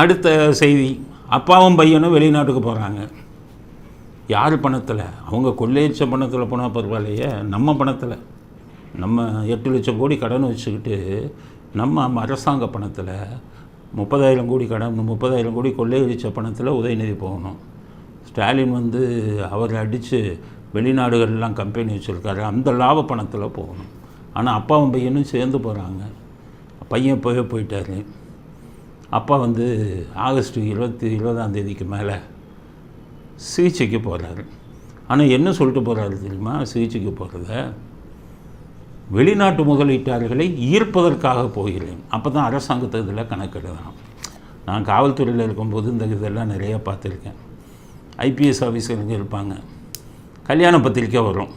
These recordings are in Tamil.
அடுத்த செய்தி அப்பாவும் பையனும் வெளிநாட்டுக்கு போகிறாங்க யார் பணத்தில்? அவங்க கொள்ளையச்ச பணத்தில் போனால் பரவாயில்லையே நம்ம பணத்தில். நம்ம எட்டு லட்சம் கோடி கடன் வச்சுக்கிட்டு நம்ம அரசாங்க பணத்தில் முப்பதாயிரம் கோடி கடன் முப்பதாயிரம் கோடி கொள்ளையடித்த பணத்தில் உதயநிதி போகணும். ஸ்டாலின் வந்து அவரை அடித்து வெளிநாடுகள்லாம் கம்பெனி வச்சுருக்காரு அந்த லாப பணத்தில் போகணும். ஆனால் அப்பாவும் பையனும் சேர்ந்து போகிறாங்க பையன் போய் போயிட்டாரு. அப்பா வந்து ஆகஸ்ட் இருபத்தி இருபதாம் தேதிக்கு மேலே சிகிச்சைக்கு போகிறாரு ஆனால் என்ன சொல்லிட்டு போகிறாரு தெரியுமா? சிகிச்சைக்கு போகிறத வெளிநாட்டு முதலீட்டாளர்களை ஈர்ப்பதற்காக போகிறேன். அப்போ தான் அரசாங்கத்தை இதில் கணக்கெடுதான் நான் காவல்துறையில் இருக்கும்போது இந்த இதெல்லாம் நிறையா பார்த்துருக்கேன். ஐபிஎஸ் ஆஃபீஸருங்க இருப்பாங்க. கல்யாண பத்திரிக்கை வரும்.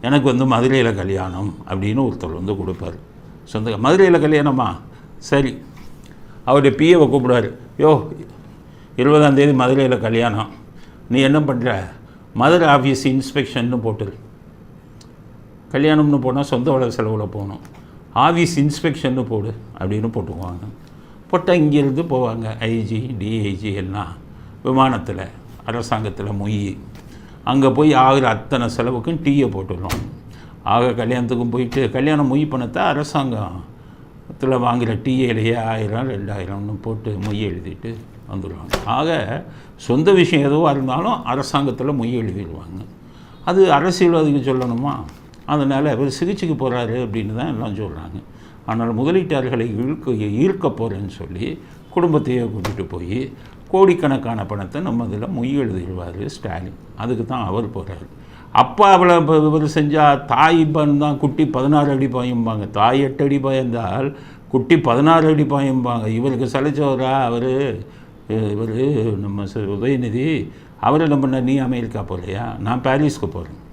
எனக்கு வந்து மதுரையில் கல்யாணம் அப்படின்னு ஒருத்தர் வந்து கொடுப்பார். சொந்த மதுரையில் கல்யாணமா? சரி. அவருடைய பிஏவை கூப்பிடுவார். யோ இருபதாந்தேதி மதுரையில் கல்யாணம். நீ என்ன பண்ணுற மதுரை ஆஃபீஸ் இன்ஸ்பெக்ஷன்னு போட்டுரு. கல்யாணம்னு போனால் சொந்த வள செலவில் போகணும். ஆஃபீஸ் இன்ஸ்பெக்ஷன்னு போடு அப்படின்னு போட்டுக்குவாங்க. போட்டால் இங்கேருந்து போவாங்க. ஐஜி டிஐஜி எல்லாம் விமானத்தில் அரசாங்கத்தில் மொய். அங்கே போய் ஆகிற அத்தனை செலவுக்கும் டீயை போட்டுடணும் ஆக கல்யாணத்துக்கும் போயிட்டு கல்யாணம் மொய் பணத்தை அரசாங்கத்தில் வாங்குகிற டீயிலேயே ஆயிரம் ரெண்டாயிரம்னு போட்டு மொய் எழுதிட்டு வந்துடுவாங்க. ஆக சொந்த விஷயம் எதுவாக இருந்தாலும் அரசாங்கத்தில் மொய் எழுதிடுவாங்க. அது அரசியல்வாதிக்கு சொல்லணுமா? அதனால் அவர் சிகிச்சைக்கு போகிறாரு அப்படின்னு தான் எல்லாம் சொல்கிறாங்க ஆனால் முதலீட்டாளர்களை இழுக்க ஈர்க்க போகிறேன்னு சொல்லி குடும்பத்தையே கூட்டிகிட்டு போய் கோடிக்கணக்கான பணத்தை நம்ம இதில் மொய் எழுதிடுவார் ஸ்டாலின். அதுக்கு தான் அவர் போகிறார் அப்பா அவளை இவர் செஞ்சால் தாய் தான் குட்டி பதினாறு அடி பாயும்பாங்க. தாய் எட்டு அடி பாய்ந்தால் குட்டி பதினாறு அடி பாயும்பாங்க. இவருக்கு சலைச்சவரா அவர்? இவர் நம்ம ச- உதயநிதி அவரை நம்ம நீ அமெரிக்கா போகலையா நான் பாரிஸ்க்கு போகிறேன்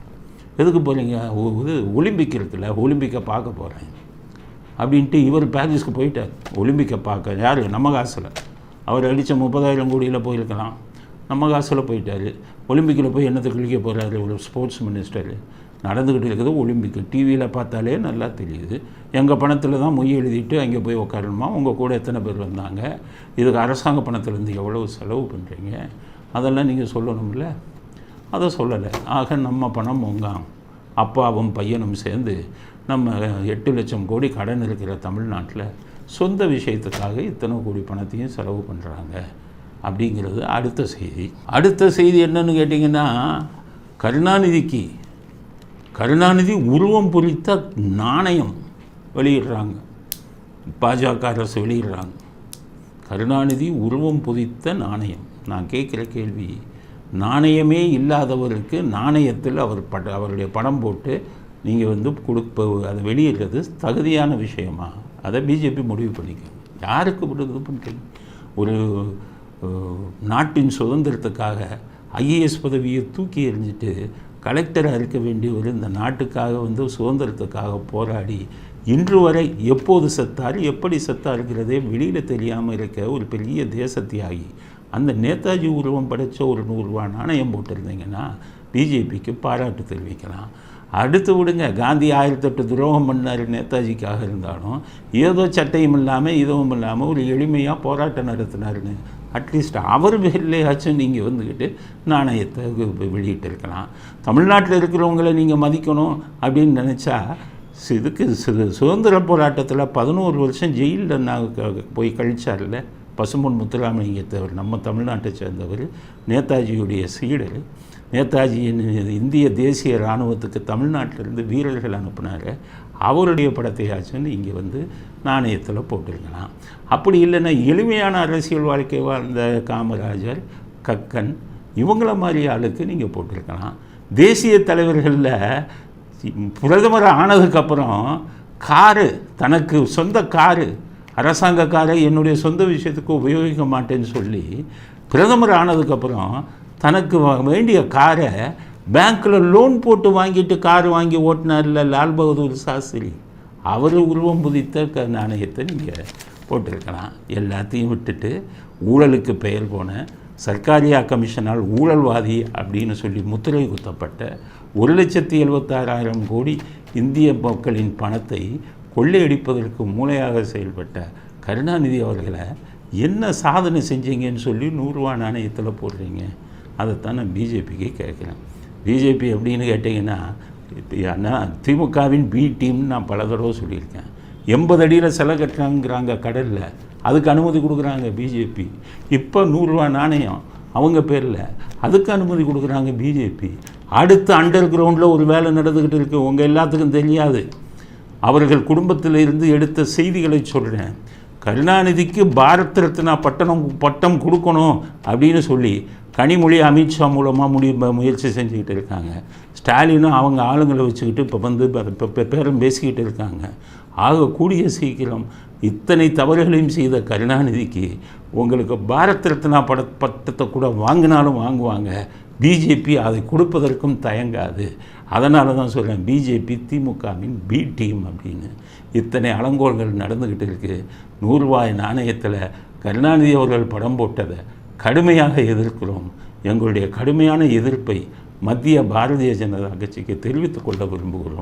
எதுக்கு போகிறீங்க இது ஒலிம்பிக் இருக்குல்ல ஒலிம்பிக்கை பார்க்க போகிறேன் அப்படின்ட்டு இவர் பாரிஸ்க்கு போயிட்டார். ஒலிம்பிக்கை பார்க்க. யார்? நம்ம காசில். அவர் அடித்த முப்பதாயிரம் கோடியில் போயிருக்கலாம். நம்ம காசில் போயிட்டார். ஒலிம்பிக்கில் போய் என்னத்தை கிழிக்க போகிறாரு ஒரு ஸ்போர்ட்ஸ் மினிஸ்டர் நடந்துக்கிட்டு இருக்குது ஒலிம்பிக்கு டிவியில் பார்த்தாலே நல்லா தெரியுது. எங்கள் பணத்தில் தான் மொய் எழுதிட்டு அங்கே போய் உட்காரணுமா உங்கள் கூட எத்தனை பேர் வந்தாங்க? இதுக்கு அரசாங்க பணத்திலேருந்து எவ்வளவு செலவு பண்ணுறீங்க அதெல்லாம் நீங்கள் சொல்லணும்ல? அதை சொல்லலை. ஆக நம்ம பணம் உங்காம் அப்பாவும் பையனும் சேர்ந்து நம்ம எட்டு லட்சம் கோடி கடன் இருக்கிற தமிழ்நாட்டில் சொந்த விஷயத்துக்காக இத்தனை கோடி பணத்தையும் செலவு பண்ணுறாங்க அப்படிங்கிறது அடுத்த செய்தி. அடுத்த செய்தி என்னன்னு கேட்டிங்கன்னா கருணாநிதிக்கு கருணாநிதி உருவம் பொறித்த நாணயம் வெளியிடுறாங்க. பாஜக அரசு வெளியிடுறாங்க. கருணாநிதி உருவம் பொதித்த நாணயம். நான் கேட்குற கேள்வி நாணயமே இல்லாதவருக்கு நாணயத்தில் அவர் பட அவருடைய படம் போட்டு நீங்கள் வந்து கொடுப்ப அதை வெளியிடுறது தகுதியான விஷயமா? அதை பிஜேபி முடிவு பண்ணிக்கோங்க யாருக்கு விடுறது பண்ணுறீங்க ஒரு நாட்டின் சுதந்திரத்துக்காக ஐஏஎஸ் பதவியை தூக்கி எறிஞ்சிட்டு கலெக்டராக இருக்க வேண்டியவர் இந்த நாட்டுக்காக வந்து சுதந்திரத்துக்காக போராடி இன்று வரை எப்போது செத்தார் எப்படி செத்தாருங்கிறதே வெளியில் தெரியாமல் இருக்க ஒரு பெரிய தேச தியாகி அந்த நேதாஜி உருவம் படைத்த ஒரு நூறுரூவா நாணயம் போட்டிருந்தீங்கன்னா பிஜேபிக்கு பாராட்டு தெரிவிக்கலாம். அடுத்து விடுங்க காந்தி ஆயிரத்தெட்டு துரோகம் பண்ணார் நேதாஜிக்காக இருந்தாலும் ஏதோ சட்டையும் இல்லாமல் இதுவும் இல்லாமல் ஒரு எளிமையாக போராட்டம் நடத்தினாருன்னு அட்லீஸ்ட் அவர் பேர்லேயாச்சும் நீங்கள் வந்துக்கிட்டு நாணயத்தை வெளியிட்டிருக்கலாம். தமிழ்நாட்டில் இருக்கிறவங்கள நீங்கள் மதிக்கணும் அப்படின்னு நினச்சா இதுக்கு சு- சுதந்திர போராட்டத்தில் பதினோரு வருஷம் ஜெயிலில் நான் போய் கழிச்சார்ல பசும்பொன் முத்துராமலிங்கத்தவர் நம்ம தமிழ்நாட்டை சேர்ந்தவர் நேதாஜியுடைய சீடர். நேதாஜியின் இந்திய தேசிய இராணுவத்துக்கு தமிழ்நாட்டிலிருந்து வீரர்கள் அனுப்புனார். அவருடைய படத்தையாச்சும் இங்கே வந்து நாணயத்தில் போட்டிருக்கலாம். அப்படி இல்லைன்னா எளிமையான அரசியல் வாழ்க்கை வாழ்ந்த காமராஜர் கக்கன் இவங்கள மாதிரி ஆளுக்கு நீங்கள் போட்டிருக்கலாம். தேசிய தலைவர்களில் பிரதமர் ஆனதுக்கப்புறம் காரு தனக்கு சொந்த காரு அரசாங்க காரை என்னுடைய சொந்த விஷயத்துக்கு உபயோகிக்க மாட்டேன்னு சொல்லி பிரதமர் ஆனதுக்கப்புறம் தனக்கு வ- வேண்டிய காரை பேங்க்கில் லோன் போட்டு வாங்கிட்டு கார் வாங்கி ஓட்டினார்ல லால் பகதூர் சாஸ்திரி. அவர் உருவம் புதித்த க நாணயத்தை நீங்கள் போட்டிருக்கலாம் எல்லாத்தையும் விட்டுட்டு ஊழலுக்கு பெயர் போன சர்க்காரியா கமிஷனால் ஊழல்வாதி அப்படின்னு சொல்லி முத்திரை குத்தப்பட்ட ஒரு லட்சத்தி எழுபத்தாறாயிரம் கோடி இந்திய மக்களின் பணத்தை கொள்ளையடிப்பதற்கு மூளையாக செயல்பட்ட கருணாநிதி அவர்களை என்ன சாதனை செஞ்சீங்கன்னு சொல்லி நூறுரூவா நாணயத்தில் போடுறீங்க. அதைத்தான் நான் பிஜேபிக்கு கேட்குறேன். பிஜேபி எப்படின்னு கேட்டிங்கன்னா ஆனால் திமுகவின் பி டீம்னு நான் பல தடவை சொல்லியிருக்கேன். எண்பது அடியில் சிலை கட்டுறாங்கிறாங்க கடலில். அதுக்கு அனுமதி கொடுக்குறாங்க பிஜேபி. இப்போ நூறுரூவா நாணயம் அவங்க பேரில். அதுக்கு அனுமதி கொடுக்குறாங்க பிஜேபி. அடுத்து அண்டர் கிரவுண்டில் ஒரு வேலை நடந்துக்கிட்டு இருக்கு. உங்கள் எல்லாத்துக்கும் தெரியாது. அவர்கள் குடும்பத்தில் இருந்து எடுத்த செய்திகளை சொல்கிறேன் கருணாநிதிக்கு பாரத் ரத்னா பட்டணம் பட்டம் கொடுக்கணும் அப்படின்னு சொல்லி கனிமொழி அமித்ஷா மூலமாக முடி முயற்சி செஞ்சுக்கிட்டு இருக்காங்க. ஸ்டாலினும் அவங்க ஆளுங்களை வச்சுக்கிட்டு இப்போ வந்து இப்போ பேரும் பேசிக்கிட்டு இருக்காங்க. ஆக கூடிய சீக்கிரம் இத்தனை தவறுகளையும் செய்த கருணாநிதிக்கு உங்களுக்கு பாரத் ரத்னா பட பட்டத்தை கூட வாங்கினாலும் வாங்குவாங்க. பிஜேபி அதை கொடுப்பதற்கும் தயங்காது. அதனால தான் சொல்கிறேன் பிஜேபி திமுகவின் பி டீம் அப்படின்னு. இத்தனை அலங்கோல்கள் நடந்துக்கிட்டு இருக்குது நூறுரூவாய் நாணயத்தில் கருணாநிதி அவர்கள் படம் போட்டதை கடுமையாக எதிர்க்கிறோம். எங்களுடைய கடுமையான எதிர்ப்பை மத்திய பாரதிய ஜனதா கட்சிக்கு தெரிவித்துக் கொள்ள விரும்புகிறோம்.